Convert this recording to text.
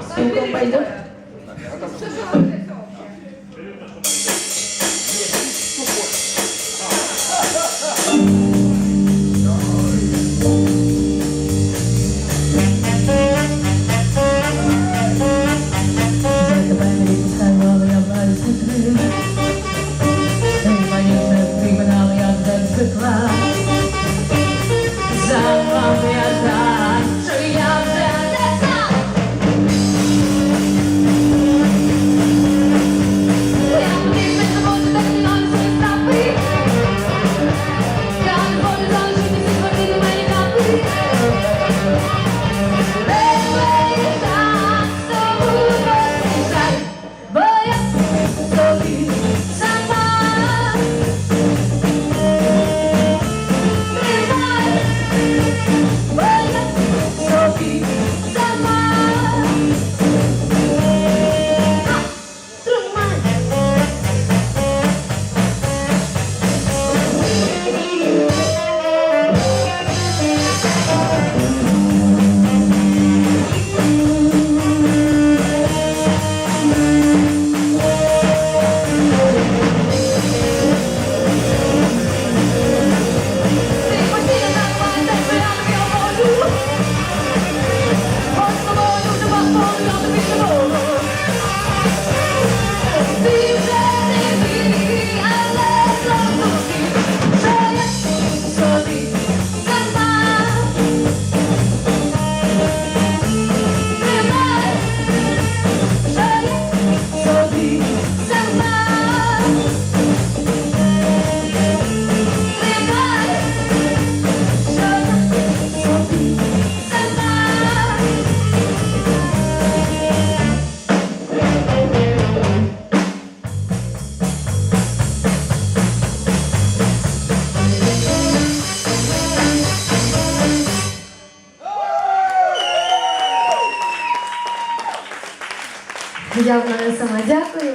Cinco paisanos. Я в мене сама дякую.